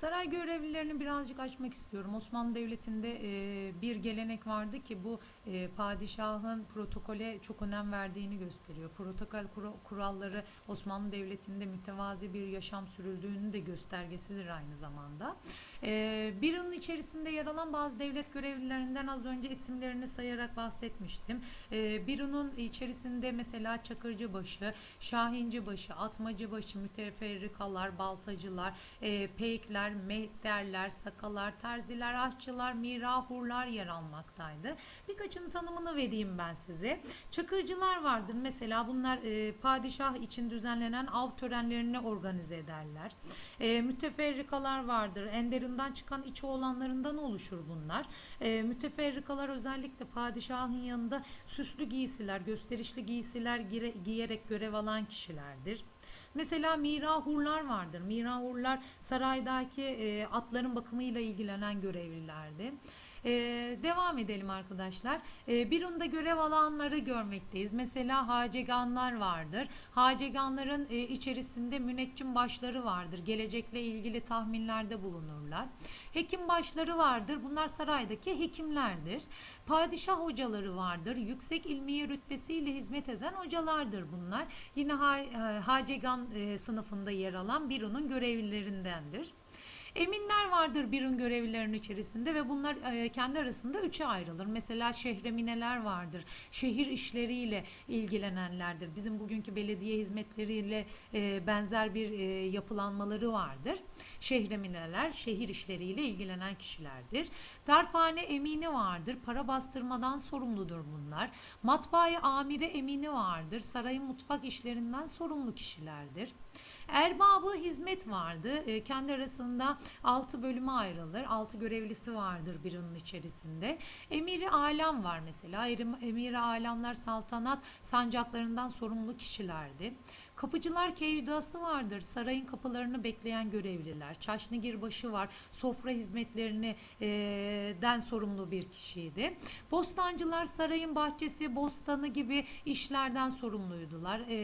Saray görevlilerini birazcık açmak istiyorum. Osmanlı Devleti'nde e, bir gelenek vardı ki bu e, padişahın protokole çok önem verdiğini gösteriyor. Protokol kura- kuralları Osmanlı Devleti'nde mütevazi bir yaşam sürüldüğünün de göstergesidir aynı zamanda. E, bir yılın içerisinde yer alan bazı devlet görevlilerinden az önce isimlerini sayarak bahsetmiştim. E, Biro'nun içerisinde mesela Çakırcıbaşı, Şahincibaşı, Atmacıbaşı, müteferrikalar, baltacılar, e, peykler, mehterler, sakalar, terziler, aşçılar, mirahurlar yer almaktaydı. Birkaçının tanımını vereyim ben size. Çakırcılar vardır mesela bunlar e, padişah için düzenlenen av törenlerini organize ederler. E, müteferrikalar vardır. Enderun'dan çıkan iç oğlanlarından oluşur bunlar. E, müteferrikalar özellikle padişahın yanında süslü giysiler, gösterişli giysiler giyerek görev alan kişilerdir. Mesela mirahurlar vardır. Mirahurlar saraydaki e, atların bakımıyla ilgilenen görevlilerdi. E, devam edelim arkadaşlar. E, Birun'da görev alanları görmekteyiz. Mesela haceganlar vardır. Haceganların e, içerisinde müneccim başları vardır. Gelecekle ilgili tahminlerde bulunurlar. Hekim başları vardır. Bunlar saraydaki hekimlerdir. Padişah hocaları vardır. Yüksek ilmiye rütbesiyle hizmet eden hocalardır bunlar. Yine ha, e, Hacegan e, sınıfında yer alan Birun'un görevlilerindendir. Eminler vardır birun görevlilerinin içerisinde ve bunlar e, kendi arasında üçe ayrılır. Mesela şehremineler vardır. Şehir işleriyle ilgilenenlerdir. Bizim bugünkü belediye hizmetleriyle e, benzer bir e, yapılanmaları vardır. Şehremineler şehir işleriyle ilgilenen kişilerdir. Darphane emini vardır. Para bastırmadan sorumludur bunlar. Matbaaya amire emini vardır. Sarayın mutfak işlerinden sorumlu kişilerdir. Erbabı hizmet vardı. Kendi arasında 6 bölüme ayrılır. 6 görevlisi vardır birinin içerisinde. Emiri alem var mesela. Emiri alemler saltanat sancaklarından sorumlu kişilerdi. Kapıcılar keyudası vardır. Sarayın kapılarını bekleyen görevliler. Çaşnigirbaşı var. Sofra hizmetlerini e, den sorumlu bir kişiydi. Bostancılar sarayın bahçesi, bostanı gibi işlerden sorumluydular. E,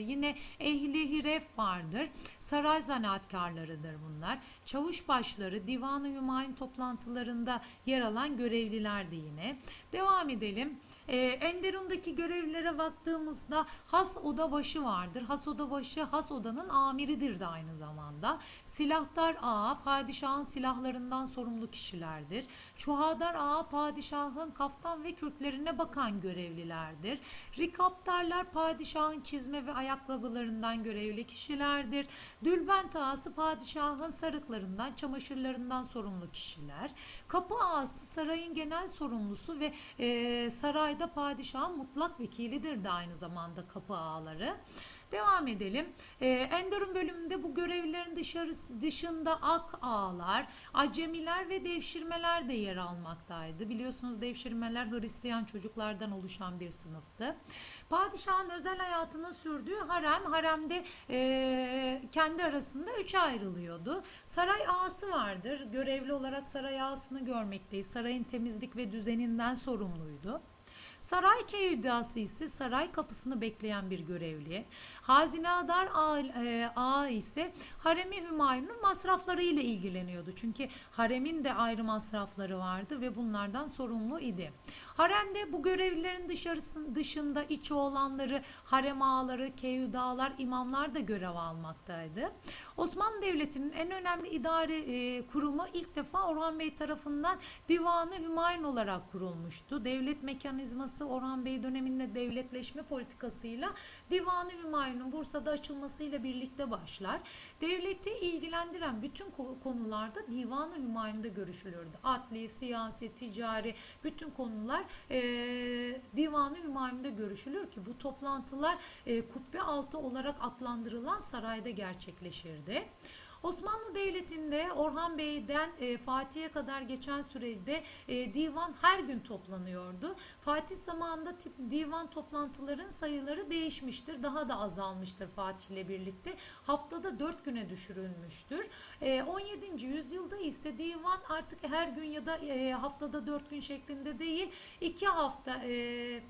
yine ehli hiref vardır. Saray zanaatkarlarıdır bunlar. Çavuş başları Divan-ı Hümayun toplantılarında yer alan görevlilerdi yine. Devam edelim. E, Enderun'daki görevlilere baktığımızda has odabaşı vardır. Has odabaşı has odanın amiridir de aynı zamanda. Silahtar ağa padişahın silahlarından sorumlu kişilerdir. Çuhadar ağa padişahın kaftan ve kürklerine bakan görevlilerdir. Rikaptarlar padişahın çizme ve ayakkabılarından görevli kişilerdir. Dülbent ağası padişahın sarıklarından, çamaşırlarından sorumlu kişiler. Kapı ağası sarayın genel sorumlusu ve e, sarayda padişahın mutlak vekilidir de aynı zamanda kapı ağaları. Devam edelim. Ee, Enderun bölümünde bu görevlilerin dışarısı, dışında ak ağalar, acemiler ve devşirmeler de yer almaktaydı. Biliyorsunuz devşirmeler Hristiyan çocuklardan oluşan bir sınıftı. Padişahın özel hayatının sürdüğü harem, haremde e, kendi arasında üçe ayrılıyordu. Saray ağası vardır. Görevli olarak saray ağasını görmekteyiz. Sarayın temizlik ve düzeninden sorumluydu. Saray keyüdası ise saray kapısını bekleyen bir görevli. Hazinadar ağa, e, ise haremi Hümayun'un masrafları ile ilgileniyordu. Çünkü haremin de ayrı masrafları vardı ve bunlardan sorumlu idi. Haremde bu görevlilerin dışarısı, dışında iç oğlanları, harem ağaları, keyüdalar, imamlar da görev almaktaydı. Osmanlı Devleti'nin en önemli idare e, kurumu ilk defa Orhan Bey tarafından Divanı Hümayun olarak kurulmuştu. Devlet mekanizması Orhan Bey döneminde devletleşme politikasıyla Divanı Hümayun'un Bursa'da açılmasıyla birlikte başlar. Devleti ilgilendiren bütün ko- konularda Divanı Hümayun'da görüşülürdü. Adli, siyasi, ticari bütün konular e, Divanı Hümayun'da görüşülür ki bu toplantılar e, kubbe altı olarak adlandırılan sarayda gerçekleşirdi. Osmanlı Devleti'nde Orhan Bey'den e, Fatih'e kadar geçen sürede e, divan her gün toplanıyordu. Fatih zamanında tip divan toplantıların sayıları değişmiştir. Daha da azalmıştır Fatih ile birlikte. Haftada 4 güne düşürülmüştür. E, 17. yüzyılda ise divan artık her gün ya da e, haftada 4 gün şeklinde değil 2 hafta e,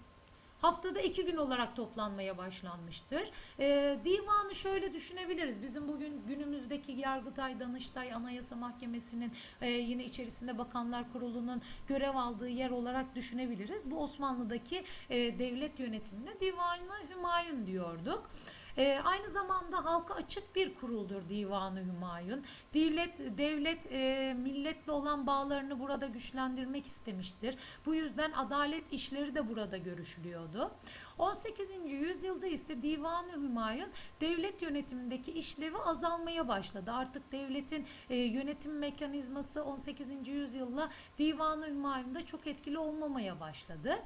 haftada iki gün olarak toplanmaya başlanmıştır. Ee, divanı şöyle düşünebiliriz. Bizim bugün günümüzdeki Yargıtay, Danıştay, Anayasa Mahkemesi'nin e, yine içerisinde Bakanlar Kurulu'nun görev aldığı yer olarak düşünebiliriz. Bu Osmanlı'daki e, devlet yönetimine Divanı Hümayun diyorduk. E, aynı zamanda halka açık bir kuruldur Divanı Hümayun. Devlet, devlet e, milletle olan bağlarını burada güçlendirmek istemiştir. Bu yüzden adalet işleri de burada görüşülüyordu. 18. yüzyılda ise Divanı Hümayun devlet yönetimindeki işlevi azalmaya başladı. Artık devletin e, yönetim mekanizması 18. yüzyılla Divanı Hümayun'da çok etkili olmamaya başladı.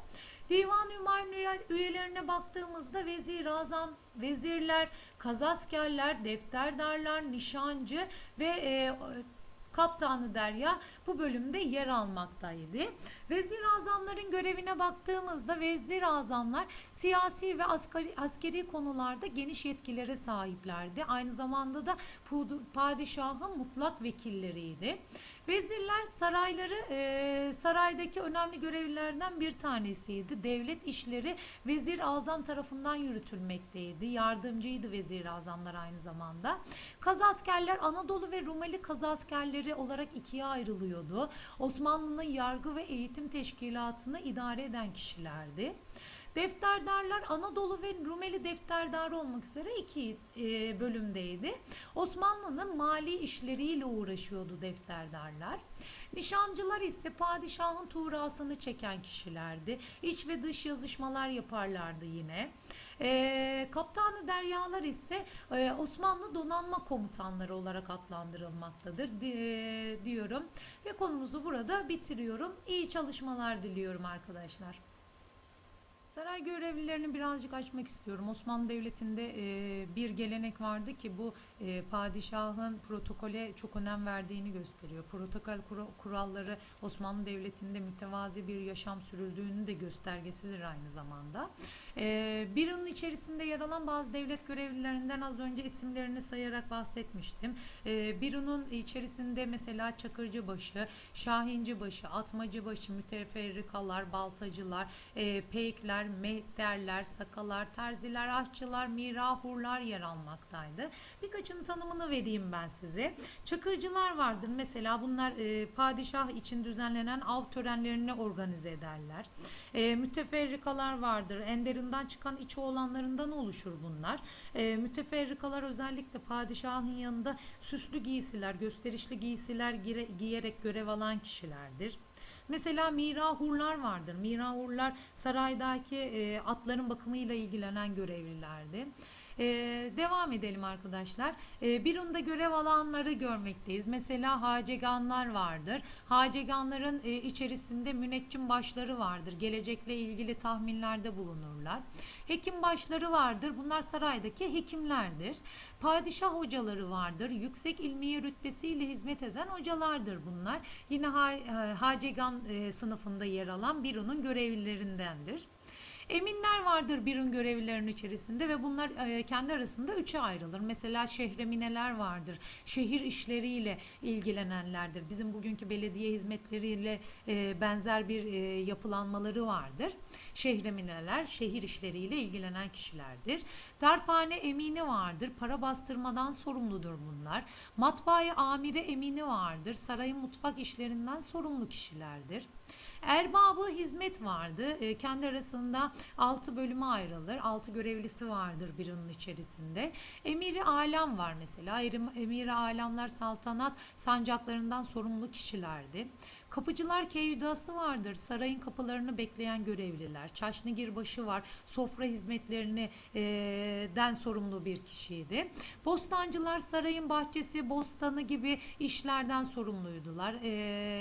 Divan-ı Hümayun üye- üyelerine baktığımızda vezir azam, vezirler, kazaskerler, defterdarlar, nişancı ve e, Kaptanı Derya bu bölümde yer almaktaydı. Vezir azamların görevine baktığımızda vezir azamlar siyasi ve askeri, askeri konularda geniş yetkilere sahiplerdi. Aynı zamanda da padişahın mutlak vekilleriydi. Vezirler sarayları e, saraydaki önemli görevlilerden bir tanesiydi. Devlet işleri vezir azam tarafından yürütülmekteydi. Yardımcıydı vezir azamlar aynı zamanda. Kazaskerler Anadolu ve Rumeli kazaskerleri olarak ikiye ayrılıyordu. Osmanlı'nın yargı ve eğitim teşkilatını idare eden kişilerdi. Defterdarlar Anadolu ve Rumeli defterdarı olmak üzere iki e, bölümdeydi. Osmanlı'nın mali işleriyle uğraşıyordu defterdarlar. Nişancılar ise padişahın tuğrasını çeken kişilerdi. İç ve dış yazışmalar yaparlardı yine. E, Kaptanı Deryalar ise e, Osmanlı donanma komutanları olarak adlandırılmaktadır di- e, diyorum. Ve konumuzu burada bitiriyorum. İyi çalışmalar diliyorum arkadaşlar. Saray görevlilerini birazcık açmak istiyorum. Osmanlı Devleti'nde e, bir gelenek vardı ki bu e, padişahın protokole çok önem verdiğini gösteriyor. Protokol kura- kuralları Osmanlı Devleti'nde mütevazi bir yaşam sürüldüğünün de göstergesidir aynı zamanda. E, bir yılın içerisinde yer alan bazı devlet görevlilerinden az önce isimlerini sayarak bahsetmiştim. E, Birun'un içerisinde mesela Çakırcıbaşı, Şahincibaşı, Atmacıbaşı, müteferrikalar, baltacılar, e, peykler, mehterler, sakalar, terziler, aşçılar, mirahurlar yer almaktaydı. Birkaçının tanımını vereyim ben size. Çakırcılar vardır mesela bunlar e, padişah için düzenlenen av törenlerini organize ederler. E, müteferrikalar vardır. Enderun'dan çıkan içi olanlarından oluşur bunlar. E, müteferrikalar özellikle padişahın yanında süslü giysiler, gösterişli giysiler giyerek görev alan kişilerdir. Mesela mirahurlar vardır. Mirahurlar saraydaki e, atların bakımıyla ilgilenen görevlilerdi. E, devam edelim arkadaşlar. E, Birun'da görev alanları görmekteyiz. Mesela haceganlar vardır. Haceganların e, içerisinde müneccim başları vardır. Gelecekle ilgili tahminlerde bulunurlar. Hekim başları vardır. Bunlar saraydaki hekimlerdir. Padişah hocaları vardır. Yüksek ilmiye rütbesiyle hizmet eden hocalardır bunlar. Yine ha, e, Hacegan e, sınıfında yer alan Birun'un görevlilerindendir. Eminler vardır Birun görevlilerinin içerisinde ve bunlar e, kendi arasında üçe ayrılır. Mesela şehremineler vardır. Şehir işleriyle ilgilenenlerdir. Bizim bugünkü belediye hizmetleriyle e, benzer bir e, yapılanmaları vardır. Şehremineler şehir işleriyle ilgilenen kişilerdir. Darphane emini vardır. Para bastırmadan sorumludur bunlar. Matbaaya amire emini vardır. Sarayın mutfak işlerinden sorumlu kişilerdir. Erbabı hizmet vardı. E, kendi arasında 6 bölüme ayrılır. 6 görevlisi vardır birinin içerisinde. Emiri alem var mesela. Emiri alemler saltanat sancaklarından sorumlu kişilerdi. Kapıcılar keyyudası vardır. Sarayın kapılarını bekleyen görevliler. Çaşnigirbaşı var. Sofra hizmetlerini e, den sorumlu bir kişiydi. Bostancılar sarayın bahçesi, bostanı gibi işlerden sorumluydular. E,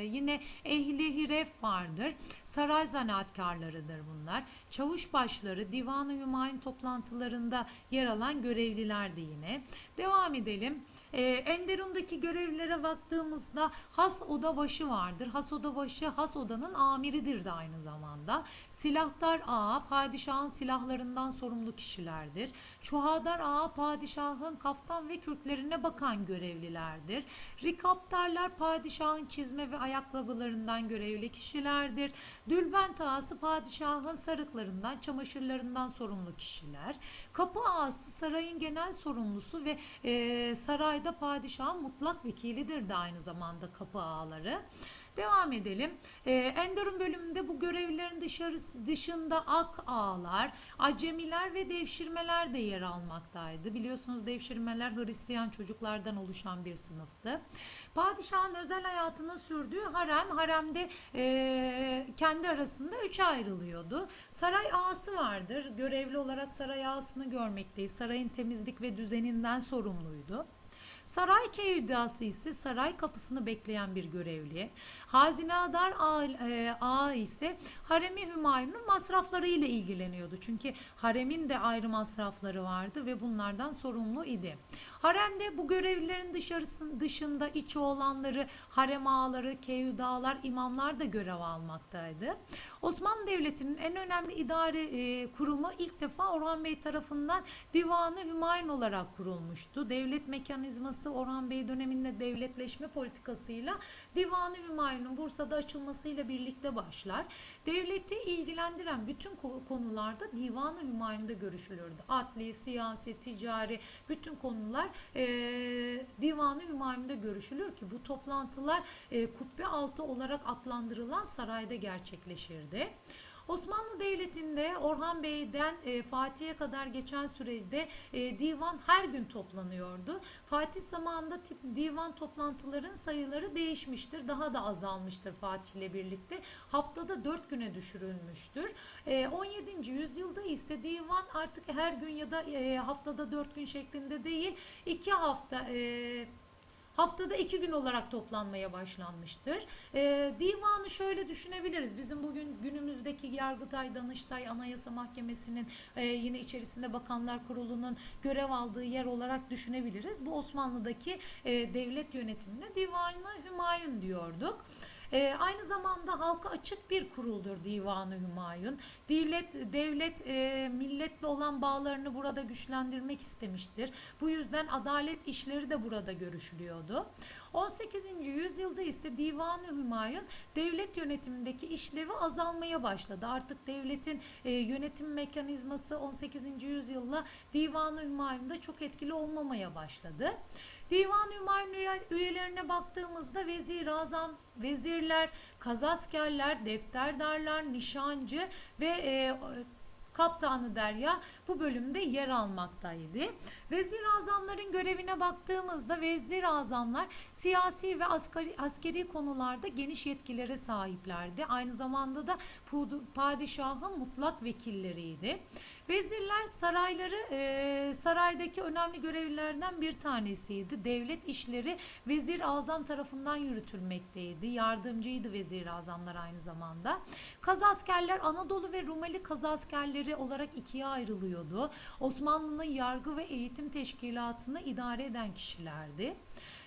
yine ehli hiref vardır. Saray zanaatkarlarıdır bunlar. Çavuş başları Divan-ı Hümayun toplantılarında yer alan görevlilerdi yine. Devam edelim. Ee, Enderun'daki görevlilere baktığımızda has odabaşı vardır. Has odabaşı has odanın amiridir de aynı zamanda. Silahtar ağa padişahın silahlarından sorumlu kişilerdir. Çuhadar ağa padişahın kaftan ve kürklerine bakan görevlilerdir. Rikaptarlar padişahın çizme ve ayakkabılarından görevli kişilerdir. Dülbent ağası padişahın sarıklarından, çamaşırlarından sorumlu kişiler. Kapı ağası sarayın genel sorumlusu ve e, sarayda padişahın mutlak vekilidir de aynı zamanda kapı ağaları. Devam edelim. Ee, Enderun bölümünde bu görevlilerin dışarısı, dışında ak ağalar, acemiler ve devşirmeler de yer almaktaydı. Biliyorsunuz devşirmeler Hristiyan çocuklardan oluşan bir sınıftı. Padişahın özel hayatını sürdüğü harem, haremde e, kendi arasında üçe ayrılıyordu. Saray ağası vardır. Görevli olarak saray ağasını görmekteyiz. Sarayın temizlik ve düzeninden sorumluydu. Saray keyüdası ise saray kapısını bekleyen bir görevli. Hazinadar ağa, e, ise haremi Hümayun'un masraflarıyla ilgileniyordu. Çünkü haremin de ayrı masrafları vardı ve bunlardan sorumlu idi. Haremde bu görevlilerin dışarısı, dışında içi olanları harem ağaları, keyüdalar, imamlar da görev almaktaydı. Osmanlı Devleti'nin en önemli idare e, kurumu ilk defa Orhan Bey tarafından Divanı Hümayun olarak kurulmuştu. Devlet mekanizması Orhan Bey döneminde devletleşme politikasıyla Divanı Hümayun'un Bursa'da açılmasıyla birlikte başlar. Devleti ilgilendiren bütün ko- konularda Divanı Hümayun'da görüşülürdü. Adli, siyasi, ticari bütün konular e, Divanı Hümayun'da görüşülür ki bu toplantılar e, kubbe altı olarak adlandırılan sarayda gerçekleşirdi. Osmanlı Devleti'nde Orhan Bey'den e, Fatih'e kadar geçen sürede e, divan her gün toplanıyordu. Fatih zamanında tip divan toplantıların sayıları değişmiştir. Daha da azalmıştır Fatih ile birlikte. Haftada 4 güne düşürülmüştür. E, 17. yüzyılda ise divan artık her gün ya da e, haftada 4 gün şeklinde değil 2 hafta e, Haftada iki gün olarak toplanmaya başlanmıştır. Ee, divanı şöyle düşünebiliriz. Bizim bugün günümüzdeki Yargıtay, Danıştay, Anayasa Mahkemesi'nin e, yine içerisinde Bakanlar Kurulu'nun görev aldığı yer olarak düşünebiliriz. Bu Osmanlı'daki e, devlet yönetimine Divanı Hümayun diyorduk. E, aynı zamanda halka açık bir kuruldur Divanı Hümayun. Devlet devlet e, milletle olan bağlarını burada güçlendirmek istemiştir. Bu yüzden adalet işleri de burada görüşülüyordu. 18. yüzyılda ise Divanı Hümayun devlet yönetimindeki işlevi azalmaya başladı. Artık devletin e, yönetim mekanizması 18. yüzyılla Divanı Hümayun'da çok etkili olmamaya başladı. Divan-ı Hümayun üye- üyelerine baktığımızda vezir azam, vezirler, kazaskerler, defterdarlar, nişancı ve e, Kaptanı Derya bu bölümde yer almaktaydı. Vezir azamların görevine baktığımızda vezir azamlar siyasi ve askeri, askeri konularda geniş yetkilere sahiplerdi. Aynı zamanda da padişahın mutlak vekilleriydi. Vezirler sarayları e, saraydaki önemli görevlilerden bir tanesiydi. Devlet işleri vezir azam tarafından yürütülmekteydi. Yardımcıydı vezir azamlar aynı zamanda. Kazaskerler Anadolu ve Rumeli kazaskerleri olarak ikiye ayrılıyordu. Osmanlı'nın yargı ve eğitim teşkilatını idare eden kişilerdi.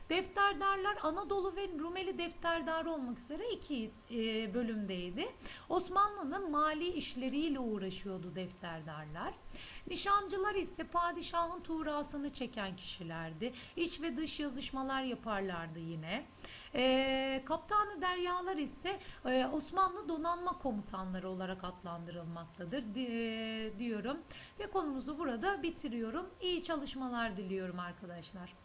Defterdarlar Anadolu ve Rumeli defterdarı olmak üzere iki e, bölümdeydi. Osmanlı'nın mali işleriyle uğraşıyordu defterdarlar. Nişancılar ise padişahın tuğrasını çeken kişilerdi. İç ve dış yazışmalar yaparlardı yine. E, Kaptanı Deryalar ise e, Osmanlı donanma komutanları olarak adlandırılmaktadır di- e, diyorum. Ve konumuzu burada bitiriyorum. İyi çalışmalar diliyorum arkadaşlar.